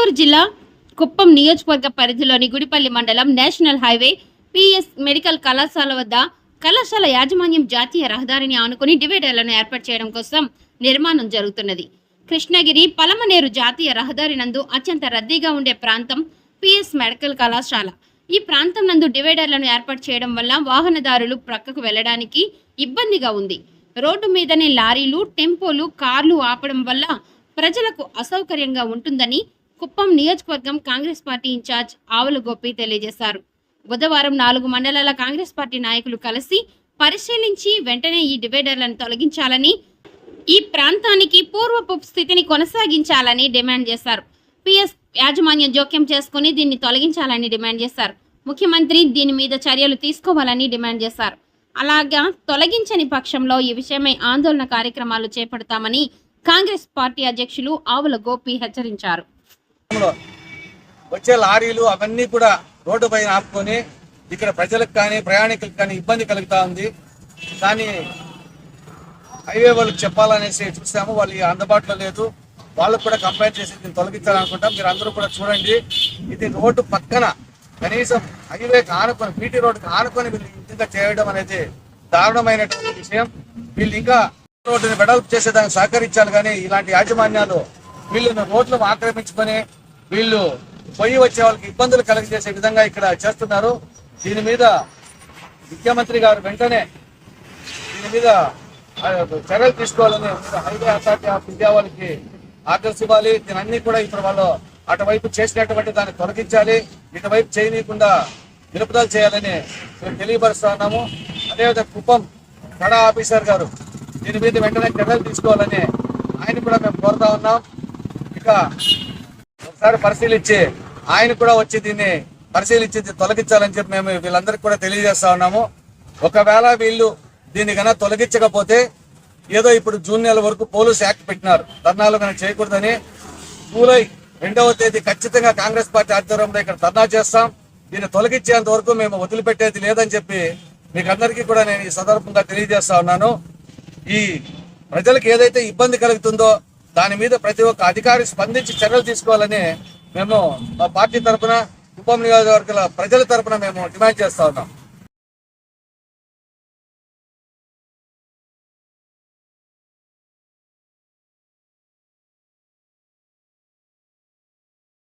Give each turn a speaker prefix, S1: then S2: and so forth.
S1: గుంటూరు జిల్లా కుప్పం నియోజకవర్గ పరిధిలోని గుడిపల్లి మండలం నేషనల్ హైవే పిఎస్ మెడికల్ కళాశాల వద్ద కళాశాల యాజమాన్యం జాతీయ రహదారిని ఆనుకుని డివైడర్లను ఏర్పాటు చేయడం కోసం నిర్మాణం జరుగుతున్నది. కృష్ణగిరి పలమనేరు జాతీయ రహదారి నందు అత్యంత రద్దీగా ఉండే ప్రాంతం పిఎస్ మెడికల్ కళాశాల. ఈ ప్రాంతం నందు డివైడర్లను ఏర్పాటు చేయడం వల్ల వాహనదారులు ప్రక్కకు వెళ్ళడానికి ఇబ్బందిగా ఉంది. రోడ్డు మీదనే లారీలు టెంపోలు కార్లు ఆపడం వల్ల ప్రజలకు అసౌకర్యంగా ఉంటుందని కుప్పం నియోజకవర్గం కాంగ్రెస్ పార్టీ ఇన్ఛార్జ్ ఆవుల గోపి తెలియజేశారు. బుధవారం నాలుగు మండలాల కాంగ్రెస్ పార్టీ నాయకులు కలిసి పరిశీలించి వెంటనే ఈ డివైడర్లను తొలగించాలని ఈ ప్రాంతానికి పూర్వపు స్థితిని కొనసాగించాలని డిమాండ్ చేశారు. పిఎస్ యాజమాన్యం జోక్యం చేసుకుని దీన్ని తొలగించాలని డిమాండ్ చేశారు. ముఖ్యమంత్రి దీని మీద చర్యలు తీసుకోవాలని డిమాండ్ చేశారు. అలాగా తొలగించని పక్షంలో ఈ విషయమై ఆందోళన కార్యక్రమాలు చేపడతామని కాంగ్రెస్ పార్టీ అధ్యక్షులు ఆవుల గోపి హెచ్చరించారు.
S2: వచ్చే లారీలు అవన్నీ కూడా రోడ్డు పైన ఆపుకొని ఇక్కడ ప్రజలకు కానీ ప్రయాణికులకు కానీ ఇబ్బంది కలుగుతా ఉంది. కానీ హైవే వాళ్ళకి చెప్పాలనేసి చూసాము. వాళ్ళు అందుబాటులో లేదు. వాళ్ళకు కూడా కంపేర్ చేసి దీన్ని తొలగించాలనుకుంటాం. మీరు అందరూ కూడా చూడండి. ఇది రోడ్డు పక్కన కనీసం హైవేకి ఆనుకొని బీటీ రోడ్డుకి ఆనుకొని వీళ్ళు ఇంటిగా చేయడం అనేది దారుణమైనటువంటి విషయం. వీళ్ళు ఇంకా రోడ్డుని వెడల్పు చేసేదానికి సహకరించాలి కానీ ఇలాంటి యాజమాన్యాలు వీళ్ళని రోడ్లు ఆక్రమించుకొని వీళ్ళు పోయి వచ్చే వాళ్ళకి ఇబ్బందులు కలగజేసే విధంగా ఇక్కడ చేస్తున్నారు. దీని మీద ముఖ్యమంత్రి గారు వెంటనే దీని మీద చర్యలు తీసుకోవాలని హైవే అథారిటీ ఆఫ్ ఇండియా వాళ్ళకి ఆర్డర్స్ ఇవ్వాలి. దీని అన్ని కూడా ఇప్పుడు వాళ్ళు అటువైపు చేసినటువంటి దాన్ని తొలగించాలి. ఇటువైపు చేయనీయకుండా నిలుపుదల చేయాలని మేము తెలియపరుస్తున్నాము అదేవిధంగా కుప్పం కడ ఆఫీసర్ గారు దీని మీద వెంటనే చర్యలు తీసుకోవాలని ఆయన కూడా మేము కోరుతా ఉన్నాం. ఇక ఒకసారి పరిశీలించి ఆయన కూడా వచ్చి దీన్ని పరిశీలించి తొలగించాలని చెప్పి మేము వీళ్ళందరికీ కూడా తెలియజేస్తా ఉన్నాము. ఒకవేళ వీళ్ళు దీన్ని కన్నా తొలగించకపోతే ఏదో ఇప్పుడు జూన్ నెల వరకు పోలీస్ యాక్ట్ పెట్టినారు. ధర్నాలు కనుక చేయకూడదని జూలై రెండవ తేదీ ఖచ్చితంగా కాంగ్రెస్ పార్టీ ఆధ్వర్యంలో ఇక్కడ ధర్నా చేస్తాం. దీన్ని తొలగించేంత వరకు మేము వదిలిపెట్టేది లేదని చెప్పి మీకు అందరికీ కూడా నేను ఈ సందర్భంగా తెలియజేస్తా ఉన్నాను. ఈ ప్రజలకు ఏదైతే ఇబ్బంది కలుగుతుందో దాని మీద ప్రతి ఒక్క అధికారి స్పందించి చర్యలు తీసుకోవాలని మేము మా పార్టీ తరఫున కుప్పం నియోజకవర్గాల ప్రజల తరఫున మేము డిమాండ్ చేస్తా ఉన్నాం.